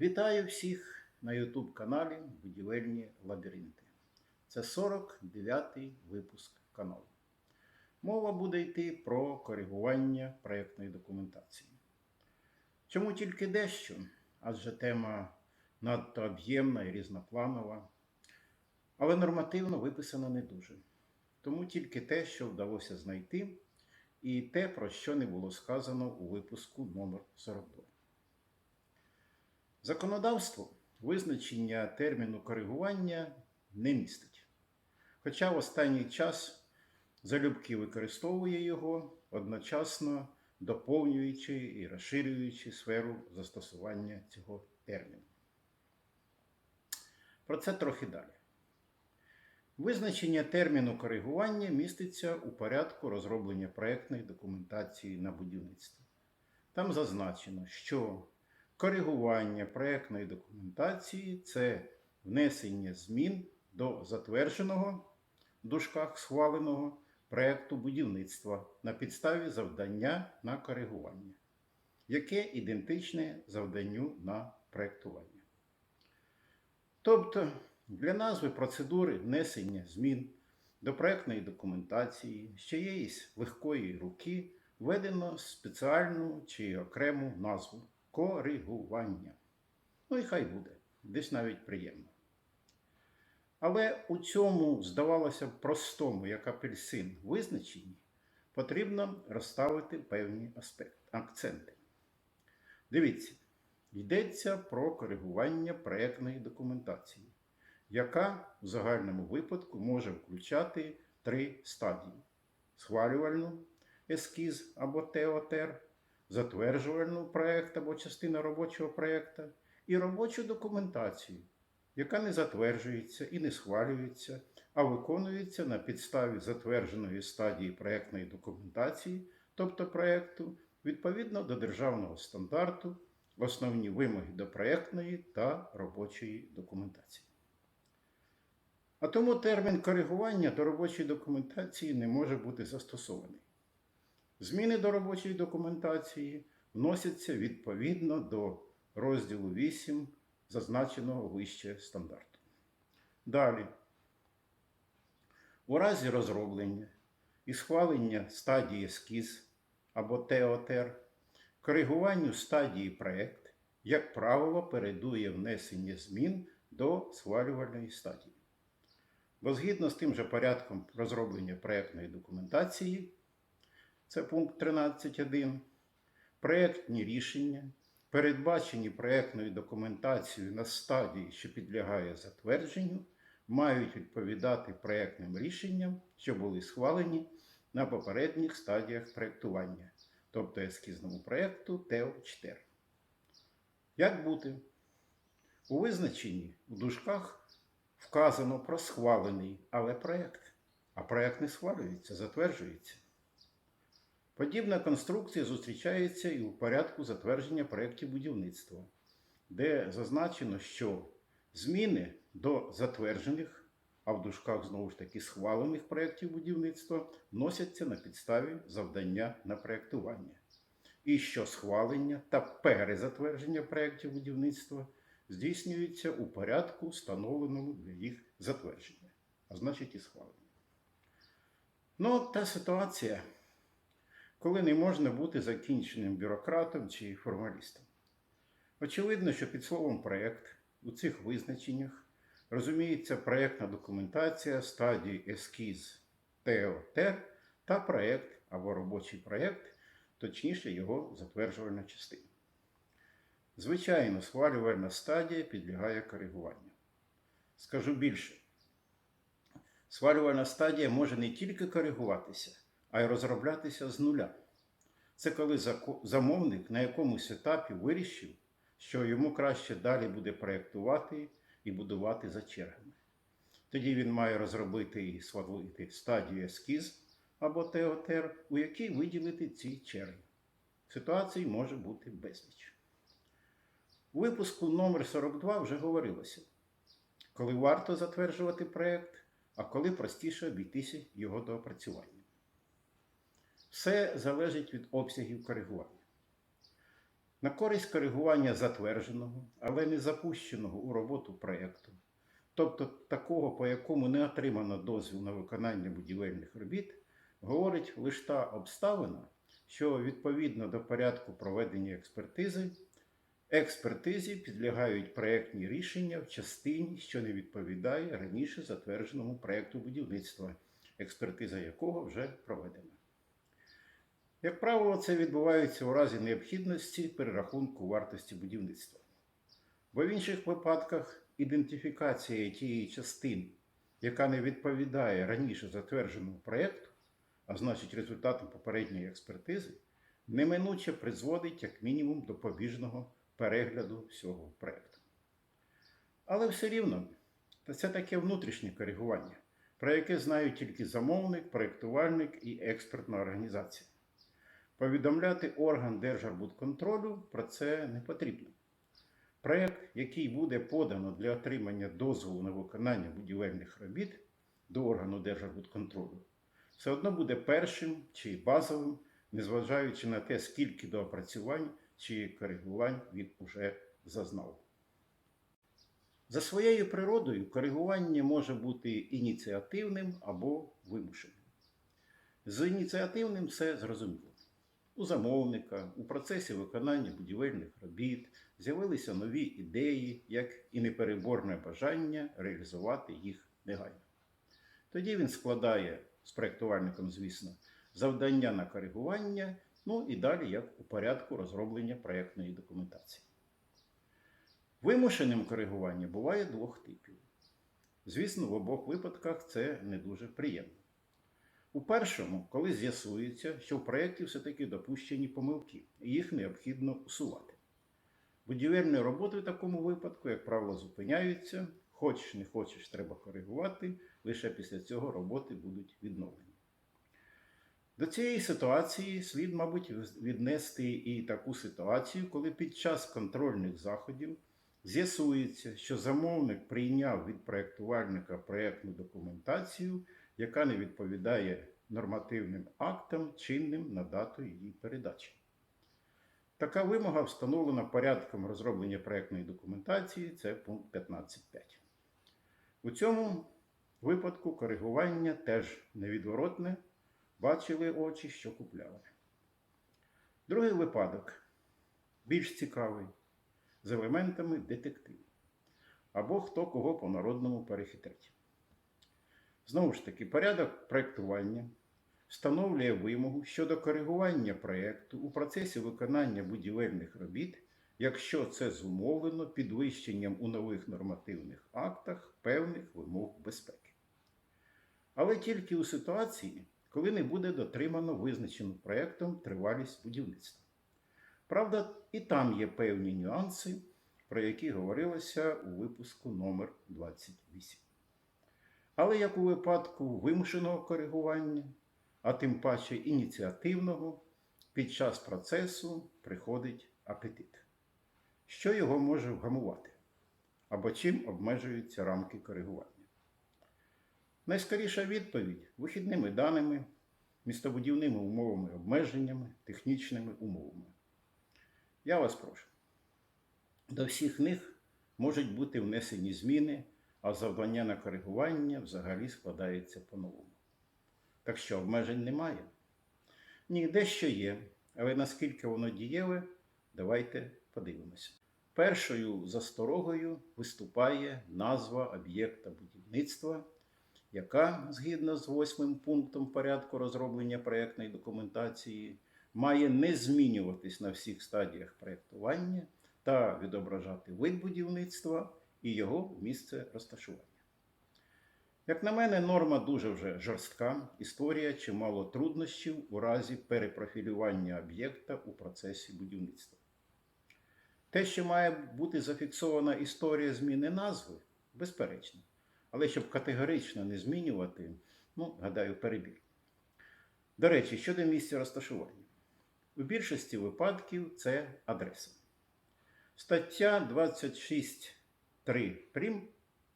Вітаю всіх на YouTube каналі Будівельні лабіринти. Це 49-й випуск каналу. Мова буде йти про коригування проєктної документації. Чому тільки дещо? Адже тема надто об'ємна і різнопланова, але нормативно виписана не дуже. Тому тільки те, що вдалося знайти, і те, про що не було сказано у випуску номер 42. Законодавство визначення терміну коригування не містить. Хоча в останній час залюбки використовує його, одночасно доповнюючи і розширюючи сферу застосування цього терміну. Про це трохи далі. Визначення терміну коригування міститься у порядку розроблення проєктної документації на будівництво. Там зазначено, що коригування проєктної документації це внесення змін до затвердженого в дужках схваленого проєкту будівництва на підставі завдання на коригування, яке ідентичне завданню на проєктування. Тобто для назви процедури внесення змін до проєктної документації з чиєїсь легкої руки введено спеціальну чи окрему назву коригування. Ну і хай буде, десь навіть приємно. Але у цьому, здавалося б, простому, як апельсин, визначенні потрібно розставити певні аспекти, акценти. Дивіться, йдеться про коригування проєктної документації, яка в загальному випадку може включати три стадії: схвалювальну ескіз або ТОТР, затверджувальну проєкт або частина робочого проєкту і робочу документацію, яка не затверджується і не схвалюється, а виконується на підставі затвердженої стадії проєктної документації, тобто проєкту, відповідно до державного стандарту, основні вимоги до проєктної та робочої документації. А тому термін коригування до робочої документації не може бути застосований. Зміни до робочої документації вносяться відповідно до розділу 8 зазначеного вище стандарту. Далі, у разі розроблення і схвалення стадії ескіз або ТОТР, коригуванню стадії проєкт, як правило, передує внесення змін до схвалювальної стадії. Бо згідно з тим же порядком розроблення проєктної документації, це пункт 13.1, проєктні рішення, передбачені проєктною документацією на стадії, що підлягає затвердженню, мають відповідати проєктним рішенням, що були схвалені на попередніх стадіях проєктування, тобто ескізному проєкту ТЕО-4. Як бути? У визначенні у дужках вказано про схвалений, але проєкт, а проєкт не схвалюється, затверджується. Подібна конструкція зустрічається і у порядку затвердження проєктів будівництва, де зазначено, що зміни до затверджених, а в дужках знову ж таки схвалених проєктів будівництва вносяться на підставі завдання на проєктування. І що схвалення та перезатвердження проєктів будівництва здійснюються у порядку, встановленому для їх затвердження, а значить і схвалення. Ну, та ситуація коли не можна бути закінченим бюрократом чи формалістом. Очевидно, що під словом проєкт у цих визначеннях розуміється проєктна документація стадії ескіз ТОТ та проєкт або робочий проєкт, точніше його затверджувальна частина. Звичайно, схвалювальна стадія підлягає коригуванню. Скажу більше, схвалювальна стадія може не тільки коригуватися а й розроблятися з нуля. Це коли замовник на якомусь етапі вирішив, що йому краще далі буде проєктувати і будувати за чергами. Тоді він має розробити і схвалити стадію ескіз або ТОТР, у якій виділити ці черги. Ситуацій може бути безліч. У випуску номер 42 вже говорилося, коли варто затверджувати проєкт, а коли простіше обійтися його доопрацювання. Все залежить від обсягів коригування. на користь коригування затвердженого, але не запущеного у роботу проєкту, тобто такого, по якому не отримано дозвіл на виконання будівельних робіт, говорить лише та обставина, що відповідно до порядку проведення експертизи, експертизі підлягають проєктні рішення в частині, що не відповідає раніше затвердженому проєкту будівництва, експертиза якого вже проведена. Як правило, це відбувається у разі необхідності перерахунку вартості будівництва. Бо в інших випадках ідентифікація тієї частини, яка не відповідає раніше затвердженому проєкту, а значить результатом попередньої експертизи, неминуче призводить як мінімум до побіжного перегляду всього проєкту. Але все рівно це таке внутрішнє коригування, про яке знають тільки замовник, проєктувальник і експертна організація. Повідомляти орган Держарбудконтролю про це не потрібно. Проєкт, який буде подано для отримання дозволу на виконання будівельних робіт до органу Держарбудконтролю, все одно буде першим чи базовим, незважаючи на те, скільки доопрацювань чи коригувань він уже зазнав. За своєю природою коригування може бути ініціативним або вимушеним. З ініціативним все зрозуміло. У замовника у процесі виконання будівельних робіт з'явилися нові ідеї, як і непереборне бажання реалізувати їх негайно. Тоді він складає з проєктувальником, звісно, завдання на коригування, ну і далі як у порядку розроблення проєктної документації. Вимушеним коригування буває двох типів. Звісно, в обох випадках це не дуже приємно. У першому, коли з'ясується, що в проєкті все-таки допущені помилки, і їх необхідно усувати. Будівельні роботи в такому випадку, як правило, зупиняються, хочеш не хочеш, треба коригувати, лише після цього роботи будуть відновлені. До цієї ситуації слід, мабуть, віднести і таку ситуацію, коли під час контрольних заходів з'ясується, що замовник прийняв від проєктувальника проєктну документацію яка не відповідає нормативним актам, чинним на дату її передачі. Така вимога встановлена порядком розроблення проєктної документації, це пункт 15.5. У цьому випадку коригування теж невідворотне, бачили очі, що купляли. Другий випадок більш цікавий, з елементами детективу. Або хто кого по народному перехитрить. Знову ж таки, порядок проєктування встановлює вимогу щодо коригування проєкту у процесі виконання будівельних робіт, якщо це зумовлено підвищенням у нових нормативних актах певних вимог безпеки. Але тільки у ситуації, коли не буде дотримано визначену проєктом тривалість будівництва. Правда, і там є певні нюанси, про які говорилося у випуску номер 28 але як у випадку вимушеного коригування, а тим паче ініціативного, під час процесу приходить апетит. Що його може вгамувати? Або чим обмежуються рамки коригування? Найскоріша відповідь вихідними даними, містобудівними умовами обмеженнями, технічними умовами. Я вас прошу. До всіх них можуть бути внесені зміни а завдання на коригування взагалі складається по-новому. Так що обмежень немає? Ні, дещо є, але наскільки воно дієве, давайте подивимося. Першою засторогою виступає назва об'єкта будівництва, яка, згідно з восьмим пунктом порядку розроблення проєктної документації, має не змінюватись на всіх стадіях проєктування та відображати вид будівництва і його місце розташування. Як на мене, норма дуже вже жорстка, історія чимало труднощів у разі перепрофілювання об'єкта у процесі будівництва. Те, що має бути зафіксована історія зміни назви, безперечно. Але щоб категорично не змінювати, ну, гадаю, перебір. До речі, щодо місця розташування. У більшості випадків це адреса. Стаття 26 3 прим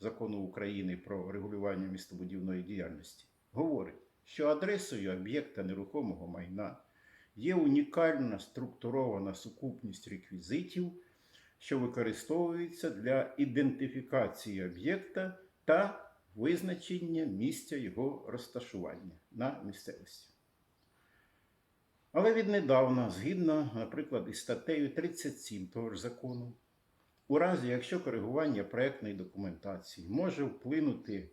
закону України про регулювання містобудівної діяльності говорить, що адресою об'єкта нерухомого майна є унікальна структурована сукупність реквізитів, що використовується для ідентифікації об'єкта та визначення місця його розташування на місцевості. Але віднедавна, згідно, наприклад, із статтею 37 того ж закону, у разі, якщо коригування проектної документації може вплинути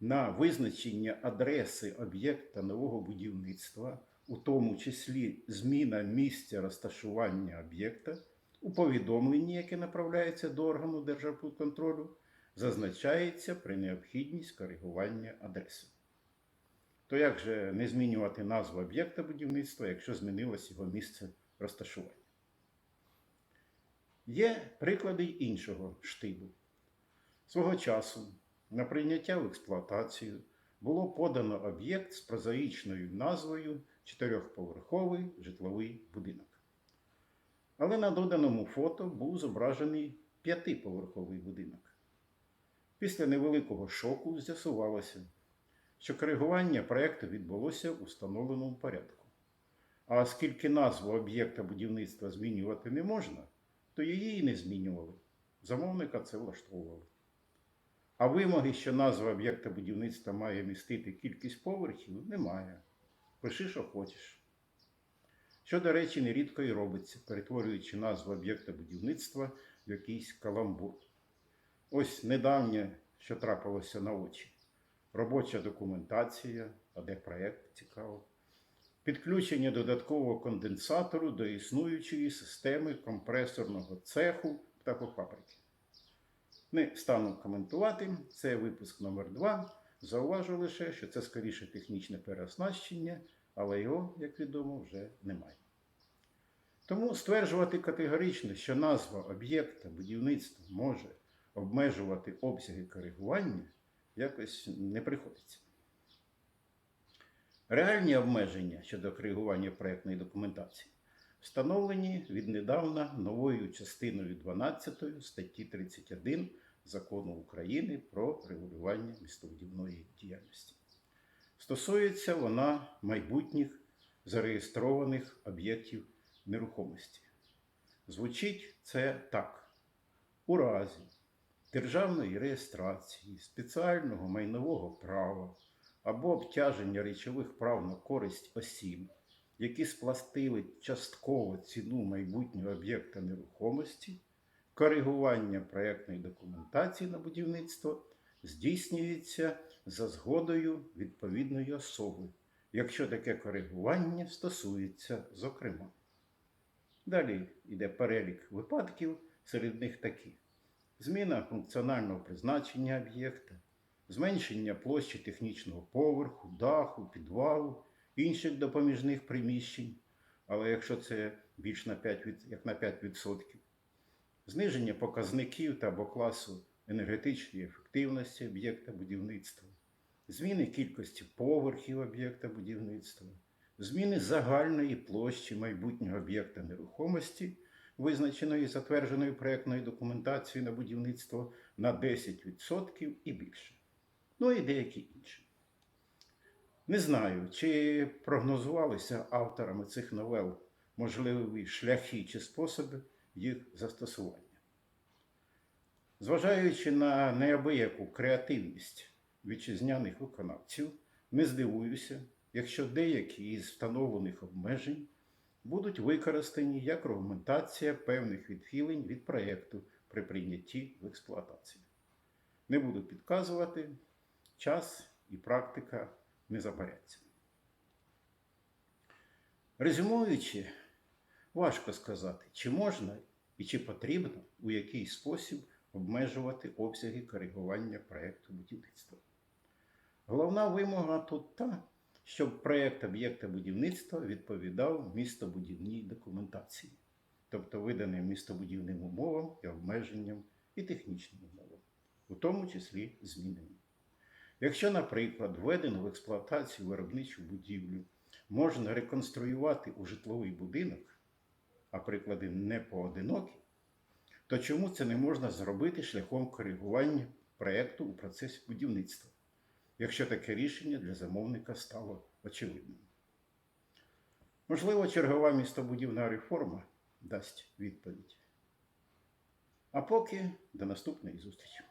на визначення адреси об'єкта нового будівництва, у тому числі зміна місця розташування об'єкта, у повідомленні, яке направляється до органу Державконтролю, зазначається при необхідність коригування адреси. То як же не змінювати назву об'єкта будівництва, якщо змінилось його місце розташування? Є приклади іншого штибу. Свого часу на прийняття в експлуатацію було подано об'єкт з прозаїчною назвою чотирьохповерховий житловий будинок. Але на доданому фото був зображений п'ятиповерховий будинок. Після невеликого шоку з'ясувалося, що коригування проєкту відбулося у встановленому порядку. А оскільки назву об'єкта будівництва змінювати не можна, то її і не змінювали. Замовника це влаштовувало. А вимоги, що назва об'єкта будівництва має містити кількість поверхів, немає. Пиши, що хочеш. Що, до речі, нерідко і робиться, перетворюючи назву об'єкта будівництва в якийсь каламбур. Ось недавнє, що трапилося на очі. Робоча документація, а де проєкт цікаво. Підключення додаткового конденсатору до існуючої системи компресорного цеху птахофабрики. Не стану коментувати, це випуск номер 2 Зауважу лише, що це скоріше технічне переоснащення, але його, як відомо, вже немає. Тому стверджувати категорично, що назва об'єкта будівництва може обмежувати обсяги коригування, якось не приходиться. Реальні обмеження щодо коригування проєктної документації встановлені віднедавна новою частиною 12 статті 31 Закону України про регулювання містобудівної діяльності. Стосується вона майбутніх зареєстрованих об'єктів нерухомості. Звучить це так: у разі державної реєстрації, спеціального майнового права або обтяження речових прав на користь осіб, які спластили частково ціну майбутнього об'єкта нерухомості, коригування проєктної документації на будівництво здійснюється за згодою відповідної особи, якщо таке коригування стосується зокрема. Далі йде перелік випадків, серед них такі: зміна функціонального призначення об'єкта, зменшення площі технічного поверху, даху, підвалу, інших допоміжних приміщень, але якщо це більш на 5, від- як на 5%, зниження показників та або класу енергетичної ефективності об'єкта будівництва, зміни кількості поверхів об'єкта будівництва, зміни загальної площі майбутнього об'єкта нерухомості, визначеної затвердженою проєктною документацією на будівництво на 10% і більше. Ну і деякі інші. Не знаю, чи прогнозувалися авторами цих новел можливі шляхи чи способи їх застосування. Зважаючи на неабияку креативність вітчизняних виконавців, не здивуюся, якщо деякі із встановлених обмежень будуть використані як аргументація певних відхилень від проєкту при прийнятті в експлуатацію. Не буду підказувати, час і практика не забаряться. Резюмуючи, важко сказати, чи можна і чи потрібно у який спосіб обмежувати обсяги коригування проєкту будівництва. Головна вимога тут та, щоб проєкт об'єкта будівництва відповідав містобудівній документації, тобто виданим містобудівним умовам і обмеженням і технічним умовам, у тому числі зміненим. Якщо, наприклад, введено в експлуатацію виробничу будівлю можна реконструювати у житловий будинок, а приклади не поодинокі, то чому це не можна зробити шляхом коригування проєкту у процесі будівництва, якщо таке рішення для замовника стало очевидним? Можливо, чергова містобудівна реформа дасть відповідь. А поки до наступної зустрічі.